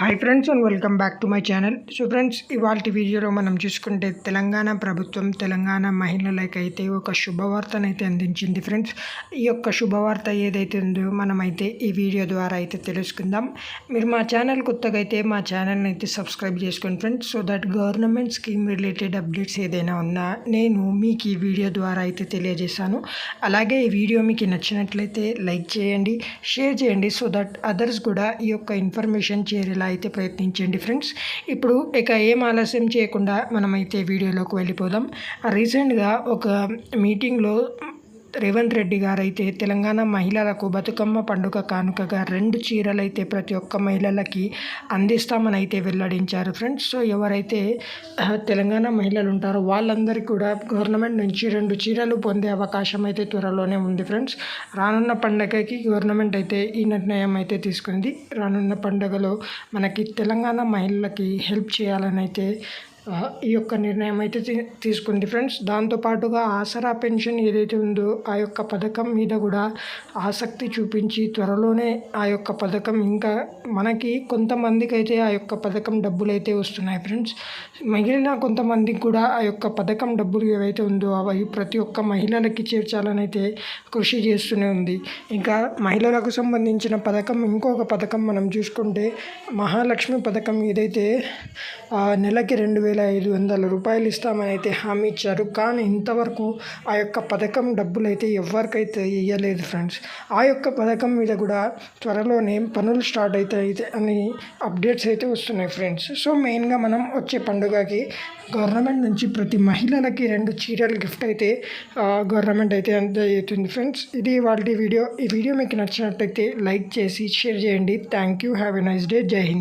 Hi friends and welcome back to my channel so friends ఇవాళ వీడియోలో మనం చూసుకుంటే తెలంగాణ ప్రభుత్వం తెలంగాణ మహిళలకైతే ఒక శుభవార్తనైతే అందించింది ఫ్రెండ్స్ ఈ యొక్క శుభవార్త ఏదైతే ఉందో మనమైతే ఈ వీడియో ద్వారా అయితే తెలుసుకుందాం. మీరు మా ఛానల్ కొత్తగా అయితే మా ఛానల్ని అయితే సబ్స్క్రైబ్ చేసుకోండి friends so that government scheme related updates ఏదైనా ఉన్నా నేను మీకు ఈ వీడియో ద్వారా అయితే తెలియజేశాను. అలాగే ఈ వీడియో మీకు నచ్చినట్లయితే లైక్ చేయండి షేర్ చేయండి సో దట్ అదర్స్ కూడా ఈ యొక్క ఇన్ఫర్మేషన్ చేరేలా అయితే ప్రయత్నించండి ఫ్రెండ్స్. ఇప్పుడు ఇక ఏం ఆలస్యం చేయకుండా మనమైతే వీడియోలోకి వెళ్ళిపోదాం. రీసెంట్గా ఒక మీటింగ్లో రేవంత్ రెడ్డి గారు అయితే తెలంగాణ మహిళలకు బతుకమ్మ పండుగ కానుకగా రెండు చీరలైతే ప్రతి ఒక్క మహిళలకి అందిస్తామని అయితే వెల్లడించారు. ఫ్రెండ్స్ సో ఎవరైతే తెలంగాణ మహిళలు ఉంటారో వాళ్ళందరికీ కూడా గవర్నమెంట్ నుంచి రెండు చీరలు పొందే అవకాశం అయితే త్వరలోనే ఉంది. ఫ్రెండ్స్ రానున్న పండగకి గవర్నమెంట్ అయితే ఈ నిర్ణయం అయితే తీసుకుంది. రానున్న పండుగలో మనకి తెలంగాణ మహిళలకి హెల్ప్ చేయాలని అయితే ఈ యొక్క నిర్ణయం అయితే తీ- తీసుకుంది ఫ్రెండ్స్. దాంతోపాటుగా ఆసరా పెన్షన్ ఏదైతే ఉందో ఆ యొక్క పథకం మీద కూడా ఆసక్తి చూపించి త్వరలోనే ఆ యొక్క పథకం ఇంకా మనకి కొంతమందికి అయితే ఆ యొక్క పథకం డబ్బులు అయితే వస్తున్నాయి ఫ్రెండ్స్. మిగిలిన కొంతమందికి కూడా ఆ యొక్క పథకం డబ్బులు ఏవైతే ఉందో అవి ప్రతి ఒక్క మహిళలకి చేర్చాలని అయితే కృషి చేస్తూనే ఉంది. ఇంకా మహిళలకు సంబంధించిన పథకం ఇంకొక పథకం మనం చూసుకుంటే మహాలక్ష్మి పథకం ఏదైతే నెలకి రెండు వేల ఐదు వందల రూపాయలు ఇస్తామని అయితే హామీ ఇచ్చారు. కానీ ఇంతవరకు ఆ యొక్క పథకం డబ్బులు అయితే ఎవరికైతే ఇవ్వలేదు ఫ్రెండ్స్. ఆ యొక్క పథకం మీద కూడా త్వరలోనే పనులు స్టార్ట్ అవుతాయి అని అప్డేట్స్ అయితే వస్తున్నాయి ఫ్రెండ్స్. సో మెయిన్గా మనం వచ్చే పండుగకి గవర్నమెంట్ నుంచి ప్రతి మహిళలకి రెండు చీరలు గిఫ్ట్ అయితే గవర్నమెంట్ అయితే అందజేస్తుంది ఫ్రెండ్స్. ఇది వాళ్ళ వీడియో. ఈ వీడియో మీకు నచ్చినట్టయితే లైక్ చేసి షేర్ చేయండి. Thank you. Have a nice day. Jai Hind.